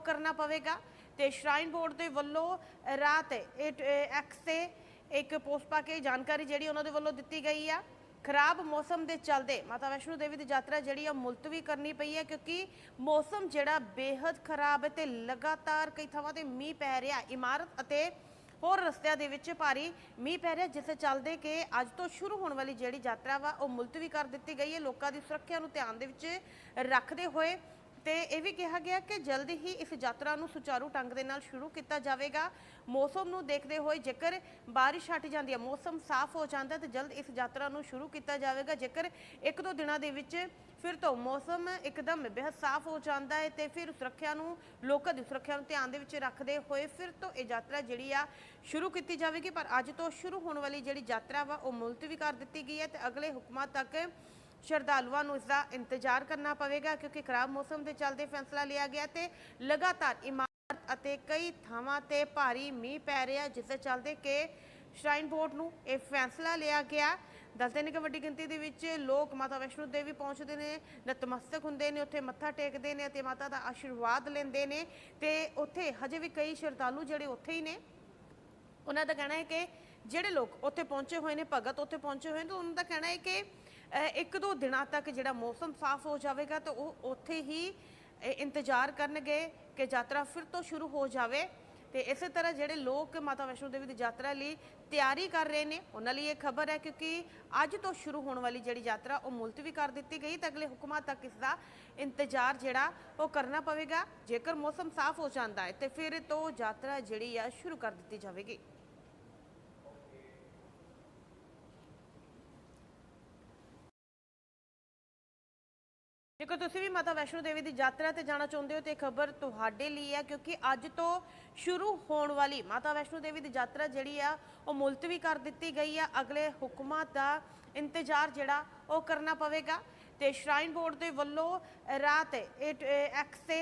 ਕਰਨਾ ਪਵੇਗਾ ਤੇ ਸ਼ਰਾਈਨ ਬੋਰਡ ਦੇ ਵੱਲੋਂ ਰਾਤ ਐਕਸ ਤੇ ਇੱਕ ਪੋਸਟ ਪਾ ਕੇ ਜਾਣਕਾਰੀ ਜਿਹੜੀ ਉਹਨਾਂ ਦੇ ਵੱਲੋਂ ਦਿੱਤੀ ਗਈ ਆ। ਖਰਾਬ ਮੌਸਮ ਦੇ ਚੱਲਦੇ ਮਾਤਾ ਵੈਸ਼ਨੋ ਦੇਵੀ ਦੀ ਯਾਤਰਾ ਜਿਹੜੀ ਆ ਮੁਲਤਵੀ ਕਰਨੀ ਪਈ ਹੈ ਕਿਉਂਕਿ ਮੌਸਮ ਜਿਹੜਾ ਬੇहद ਖਰਾਬ ਹੈ ਤੇ ਲਗਾਤਾਰ ਕਈ ਥਾਵਾਂ ਤੇ ਮੀਂਹ ਪੈ ਰਿਹਾ। ਇਮਾਰਤ ਅਤੇ ਹੋਰ ਰਸਤਿਆਂ ਦੇ ਵਿੱਚ ਭਾਰੀ ਮੀਂਹ ਪੈ ਰਿਹਾ, ਜਿਸ ਦੇ ਚੱਲਦੇ ਕਿ ਅੱਜ ਤੋਂ ਸ਼ੁਰੂ ਹੋਣ ਵਾਲੀ ਜਿਹੜੀ ਯਾਤਰਾ ਵਾ, ਉਹ ਮੁਲਤਵੀ ਕਰ ਦਿੱਤੀ ਗਈ ਹੈ। ਲੋਕਾਂ ਦੀ ਸੁਰੱਖਿਆ ਨੂੰ ਧਿਆਨ ਦੇ ਵਿੱਚ ਰੱਖਦੇ ਹੋਏ ਤੇ ਇਹ ਵੀ ਕਿਹਾ ਗਿਆ ਕਿ ਜਲਦ ਹੀ ਇਸ ਯਾਤਰਾ ਨੂੰ ਸੁਚਾਰੂ ਢੰਗ ਦੇ ਨਾਲ ਸ਼ੁਰੂ ਕੀਤਾ ਜਾਵੇਗਾ। ਮੌਸਮ ਨੂੰ ਦੇਖਦੇ ਹੋਏ ਜੇਕਰ ਬਾਰਿਸ਼ ਹਟ ਜਾਂਦੀ ਹੈ, ਮੌਸਮ ਸਾਫ਼ ਹੋ ਜਾਂਦਾ ਹੈ, ਤੇ ਜਲਦ ਇਸ ਯਾਤਰਾ ਨੂੰ ਸ਼ੁਰੂ ਕੀਤਾ ਜਾਵੇਗਾ। ਜੇਕਰ ਇੱਕ ਦੋ ਦਿਨਾਂ ਦੇ ਵਿੱਚ ਫਿਰ ਤੋਂ ਮੌਸਮ ਇੱਕਦਮ ਬੇहद ਸਾਫ਼ ਹੋ ਜਾਂਦਾ ਹੈ, ਤੇ ਫਿਰ ਸੁਰੱਖਿਆ ਨੂੰ, ਲੋਕਾਂ ਦੀ ਸੁਰੱਖਿਆ ਨੂੰ ਧਿਆਨ ਦੇ ਵਿੱਚ ਰੱਖਦੇ ਹੋਏ ਫਿਰ ਤੋਂ ਇਹ ਯਾਤਰਾ ਜਿਹੜੀ ਆ ਸ਼ੁਰੂ ਕੀਤੀ ਜਾਵੇਗੀ। ਪਰ ਅੱਜ ਤੋਂ ਸ਼ੁਰੂ ਹੋਣ ਵਾਲੀ ਜਿਹੜੀ ਯਾਤਰਾ ਵਾ, ਉਹ ਮੁਲਤਵੀ ਕਰ ਦਿੱਤੀ ਗਈ ਹੈ ਤੇ ਅਗਲੇ ਹੁਕਮਾਂ ਤੱਕ ਸ਼ਰਧਾਲੂਆਂ ਨੂੰ ਇਸ ਦਾ ਇੰਤਜ਼ਾਰ ਕਰਨਾ ਪਵੇਗਾ ਕਿਉਂਕਿ ਖਰਾਬ ਮੌਸਮ ਦੇ ਚੱਲਦੇ ਫੈਸਲਾ ਲਿਆ ਗਿਆ ਤੇ ਲਗਾਤਾਰ ਇਮਾਰਤ ਅਤੇ ਕਈ ਥਾਵਾਂ ਤੇ ਭਾਰੀ ਮੀਂਹ ਪੈ ਰਿਹਾ, ਜਿਸ ਦੇ ਚੱਲਦੇ ਕਿ ਸ਼ਰਾਈਨ ਬੋਰਡ ਨੂੰ ਇਹ ਫੈਸਲਾ ਲਿਆ ਗਿਆ। ਦੱਸਦੇ ਨੇ ਕਿ ਵੱਡੀ ਗਿਣਤੀ ਦੇ ਵਿੱਚ ਲੋਕ ਮਾਤਾ ਵੈਸ਼ਨੋ ਦੇਵੀ ਪਹੁੰਚਦੇ ਨੇ, ਨਤਮਸਤਕ ਹੁੰਦੇ ਨੇ, ਉੱਥੇ ਮੱਥਾ ਟੇਕਦੇ ਨੇ ਅਤੇ ਮਾਤਾ ਦਾ ਆਸ਼ੀਰਵਾਦ ਲੈਂਦੇ ਨੇ ਤੇ ਉੱਥੇ ਹਜੇ ਵੀ ਕਈ ਸ਼ਰਧਾਲੂ ਜਿਹੜੇ ਉੱਥੇ ਹੀ ਨੇ। ਉਹਨਾਂ ਦਾ ਕਹਿਣਾ ਹੈ ਕਿ ਜਿਹੜੇ ਲੋਕ ਉੱਥੇ ਪਹੁੰਚੇ ਹੋਏ ਨੇ, ਭਗਤ ਉੱਥੇ ਪਹੁੰਚੇ ਹੋਏ ਨੇ, ਤਾਂ ਉਹਨਾਂ ਦਾ ਕਹਿਣਾ ਹੈ ਕਿ ਇੱਕ ਦੋ ਦਿਨਾਂ ਤੱਕ ਜਿਹੜਾ ਮੌਸਮ ਸਾਫ਼ ਹੋ ਜਾਵੇਗਾ, ਤਾਂ ਉਹ ਉੱਥੇ ਹੀ ਇੰਤਜ਼ਾਰ ਕਰਨਗੇ ਕਿ ਯਾਤਰਾ ਫਿਰ ਤੋਂ ਸ਼ੁਰੂ ਹੋ ਜਾਵੇ। ਤੇ ਇਸੇ ਤਰ੍ਹਾਂ ਜਿਹੜੇ ਲੋਕ ਮਾਤਾ ਵੈਸ਼ਨੋ ਦੇਵੀ ਦੀ ਯਾਤਰਾ ਲਈ ਤਿਆਰੀ ਕਰ ਰਹੇ ਨੇ, ਉਹਨਾਂ ਲਈ ਇਹ ਖਬਰ ਹੈ, ਕਿਉਂਕਿ ਅੱਜ ਤੋਂ ਸ਼ੁਰੂ ਹੋਣ ਵਾਲੀ ਜਿਹੜੀ ਯਾਤਰਾ, ਉਹ ਮੁਲਤਵੀ ਕਰ ਦਿੱਤੀ ਗਈ, ਤਾਂ ਅਗਲੇ ਹੁਕਮਾਂ ਤੱਕ ਇਸ ਦਾ ਇੰਤਜ਼ਾਰ ਜਿਹੜਾ, ਉਹ ਕਰਨਾ ਪਵੇਗਾ। ਜੇਕਰ ਮੌਸਮ ਸਾਫ਼ ਹੋ ਜਾਂਦਾ ਹੈ, ਤੇ ਫਿਰ ਤੋਂ ਯਾਤਰਾ ਜਿਹੜੀ ਆ, ਸ਼ੁਰੂ ਕਰ ਦਿੱਤੀ ਜਾਵੇਗੀ। ਜੇਕਰ ਤੁਸੀਂ ਵੀ ਮਾਤਾ ਵੈਸ਼ਨੋ ਦੇਵੀ ਦੀ ਯਾਤਰਾ ਤੇ ਜਾਣਾ ਚਾਹੁੰਦੇ ਹੋ ਤੇ ਖਬਰ ਤੁਹਾਡੇ ਲਈ ਹੈ, ਕਿਉਂਕਿ ਅੱਜ ਤੋਂ ਸ਼ੁਰੂ ਹੋਣ ਵਾਲੀ ਮਾਤਾ ਵੈਸ਼ਨੋ ਦੇਵੀ ਦੀ ਯਾਤਰਾ ਜਿਹੜੀ ਆ, ਉਹ ਮੁਲਤਵੀ ਕਰ ਦਿੱਤੀ ਗਈ ਆ। ਅਗਲੇ ਹੁਕਮਾਂ ਦਾ ਇੰਤਜ਼ਾਰ ਜਿਹੜਾ, ਉਹ ਕਰਨਾ ਪਵੇਗਾ ਤੇ ਸ਼ਰਾਈਨ ਬੋਰਡ ਦੇ ਵੱਲੋਂ ਰਾਤ ਐਕਸ ਤੇ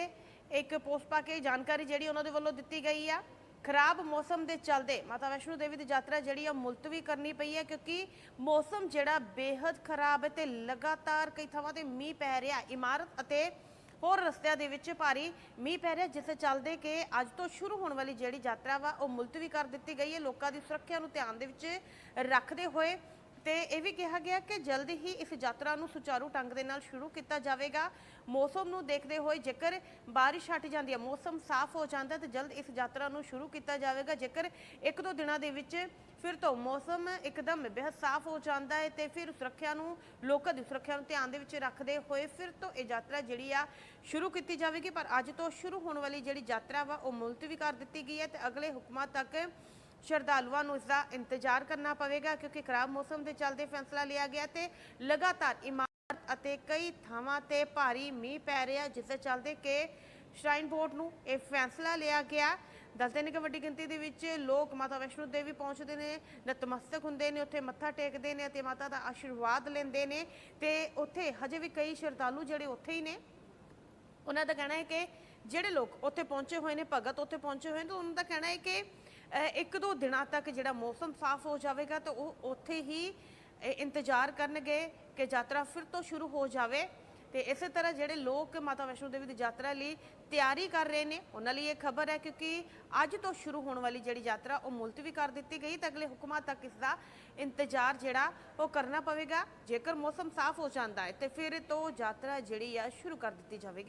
ਇੱਕ ਪੋਸਟ ਪਾ ਕੇ ਜਾਣਕਾਰੀ ਜਿਹੜੀ ਉਹਨਾਂ ਦੇ ਵੱਲੋਂ ਦਿੱਤੀ ਗਈ ਆ। ਖਰਾਬ ਮੌਸਮ ਦੇ ਚੱਲਦੇ ਮਾਤਾ ਵੈਸ਼ਨੋ ਦੇਵੀ ਦੀ ਯਾਤਰਾ ਜਿਹੜੀ ਆ ਮੁਲਤਵੀ ਕਰਨੀ ਪਈ ਹੈ ਕਿਉਂਕਿ ਮੌਸਮ ਜਿਹੜਾ ਬੇहद ਖਰਾਬ ਹੈ ਤੇ ਲਗਾਤਾਰ ਕਈ ਥਾਵਾਂ ਤੇ ਮੀਂਹ ਪੈ ਰਿਹਾ ਇਮਾਰਤ ਅਤੇ ਹੋਰ ਰਸਤਿਆਂ ਦੇ ਵਿੱਚ ਭਾਰੀ ਮੀਂਹ ਪੈ ਰਿਹਾ ਜਿਸ ਦੇ ਚੱਲਦੇ ਕਿ ਅੱਜ ਤੋਂ ਸ਼ੁਰੂ ਹੋਣ ਵਾਲੀ ਜਿਹੜੀ ਯਾਤਰਾ ਵਾ, ਉਹ ਮੁਲਤਵੀ ਕਰ ਦਿੱਤੀ ਗਈ ਹੈ। ਲੋਕਾਂ ਦੀ ਸੁਰੱਖਿਆ ਨੂੰ ਧਿਆਨ ਦੇ ਵਿੱਚ ਰੱਖਦੇ ਹੋਏ ਤੇ ਇਹ ਵੀ ਕਿਹਾ ਗਿਆ ਕਿ ਜਲਦ ਹੀ ਇਸ ਯਾਤਰਾ ਨੂੰ ਸੁਚਾਰੂ ਢੰਗ ਦੇ ਨਾਲ ਸ਼ੁਰੂ ਕੀਤਾ ਜਾਵੇਗਾ। ਮੌਸਮ ਨੂੰ ਦੇਖਦੇ ਹੋਏ ਜੇਕਰ ਬਾਰਿਸ਼ ਹਟ ਜਾਂਦੀ ਹੈ, ਮੌਸਮ ਸਾਫ਼ ਹੋ ਜਾਂਦਾ ਹੈ, ਤੇ ਜਲਦ ਇਸ ਯਾਤਰਾ ਨੂੰ ਸ਼ੁਰੂ ਕੀਤਾ ਜਾਵੇਗਾ। ਜੇਕਰ ਇੱਕ ਦੋ ਦਿਨਾਂ ਦੇ ਵਿੱਚ ਫਿਰ ਤੋਂ ਮੌਸਮ ਇੱਕਦਮ ਬੇਹੱਦ ਸਾਫ਼ ਹੋ ਜਾਂਦਾ ਹੈ ਤੇ ਫਿਰ ਸੁਰੱਖਿਆ ਨੂੰ, ਲੋਕਾਂ ਦੀ ਸੁਰੱਖਿਆ ਨੂੰ ਧਿਆਨ ਦੇ ਵਿੱਚ ਰੱਖਦੇ ਹੋਏ ਫਿਰ ਤੋਂ ਇਹ ਯਾਤਰਾ ਜਿਹੜੀ ਆ ਸ਼ੁਰੂ ਕੀਤੀ ਜਾਵੇਗੀ। ਪਰ ਅੱਜ ਤੋਂ ਸ਼ੁਰੂ ਹੋਣ ਵਾਲੀ ਜਿਹੜੀ ਯਾਤਰਾ ਵਾ, ਉਹ ਮੁਲਤਵੀ ਕਰ ਦਿੱਤੀ ਗਈ ਹੈ ਤੇ ਅਗਲੇ ਹੁਕਮਾਂ ਤੱਕ ਸ਼ਰਧਾਲੂਆਂ ਨੂੰ ਇਸ ਦਾ ਇੰਤਜ਼ਾਰ ਕਰਨਾ ਪਵੇਗਾ ਕਿਉਂਕਿ ਖਰਾਬ ਮੌਸਮ ਦੇ ਚੱਲਦੇ ਫੈਸਲਾ ਲਿਆ ਗਿਆ ਤੇ ਲਗਾਤਾਰ ਇਮਾਰਤ ਅਤੇ ਕਈ ਥਾਵਾਂ ਤੇ ਭਾਰੀ ਮੀਂਹ ਪੈ ਰਿਹਾ, ਜਿਸ ਦੇ ਚੱਲਦੇ ਕਿ ਸ਼ਰਾਈਨ ਬੋਰਡ ਨੂੰ ਇਹ ਫੈਸਲਾ ਲਿਆ ਗਿਆ। ਦੱਸਦੇ ਨੇ ਕਿ ਵੱਡੀ ਗਿਣਤੀ ਦੇ ਵਿੱਚ ਲੋਕ ਮਾਤਾ ਵੈਸ਼ਨੋ ਦੇਵੀ ਪਹੁੰਚਦੇ ਨੇ, ਨਤਮਸਤਕ ਹੁੰਦੇ ਨੇ, ਉੱਥੇ ਮੱਥਾ ਟੇਕਦੇ ਨੇ ਅਤੇ ਮਾਤਾ ਦਾ ਆਸ਼ੀਰਵਾਦ ਲੈਂਦੇ ਨੇ ਤੇ ਉੱਥੇ ਹਜੇ ਵੀ ਕਈ ਸ਼ਰਧਾਲੂ ਜਿਹੜੇ ਉੱਥੇ ਹੀ ਨੇ। ਉਹਨਾਂ ਦਾ ਕਹਿਣਾ ਹੈ ਕਿ ਜਿਹੜੇ ਲੋਕ ਉੱਥੇ ਪਹੁੰਚੇ ਹੋਏ ਨੇ, ਭਗਤ ਉੱਥੇ ਪਹੁੰਚੇ ਹੋਏ ਨੇ, ਤਾਂ ਉਹਨਾਂ ਦਾ ਕਹਿਣਾ ਹੈ ਕਿ ਇੱਕ ਦੋ ਦਿਨਾਂ ਤੱਕ ਜਿਹੜਾ ਮੌਸਮ ਸਾਫ਼ ਹੋ ਜਾਵੇਗਾ ਤਾਂ ਉਹ ਉੱਥੇ ਹੀ ਇੰਤਜ਼ਾਰ ਕਰਨਗੇ ਕਿ ਯਾਤਰਾ ਫਿਰ ਤੋਂ ਸ਼ੁਰੂ ਹੋ ਜਾਵੇ। ਤੇ ਇਸੇ ਤਰ੍ਹਾਂ ਜਿਹੜੇ ਲੋਕ ਮਾਤਾ ਵੈਸ਼ਨੋ ਦੇਵੀ ਦੀ ਯਾਤਰਾ ਲਈ ਤਿਆਰੀ ਕਰ ਰਹੇ ਨੇ, ਉਹਨਾਂ ਲਈ ਇਹ ਖਬਰ ਹੈ ਕਿਉਂਕਿ ਅੱਜ ਤੋਂ ਸ਼ੁਰੂ ਹੋਣ ਵਾਲੀ ਜਿਹੜੀ ਯਾਤਰਾ, ਉਹ ਮੁਲਤਵੀ ਕਰ ਦਿੱਤੀ ਗਈ ਤਾਂ ਅਗਲੇ ਹੁਕਮਾਂ ਤੱਕ ਇਸ ਦਾ ਇੰਤਜ਼ਾਰ ਜਿਹੜਾ, ਉਹ ਕਰਨਾ ਪਵੇਗਾ। ਜੇਕਰ ਮੌਸਮ ਸਾਫ਼ ਹੋ ਜਾਂਦਾ ਹੈ, ਤੇ ਫਿਰ ਤੋਂ ਯਾਤਰਾ ਜਿਹੜੀ ਆ ਸ਼ੁਰੂ ਕਰ ਦਿੱਤੀ ਜਾਵੇਗੀ।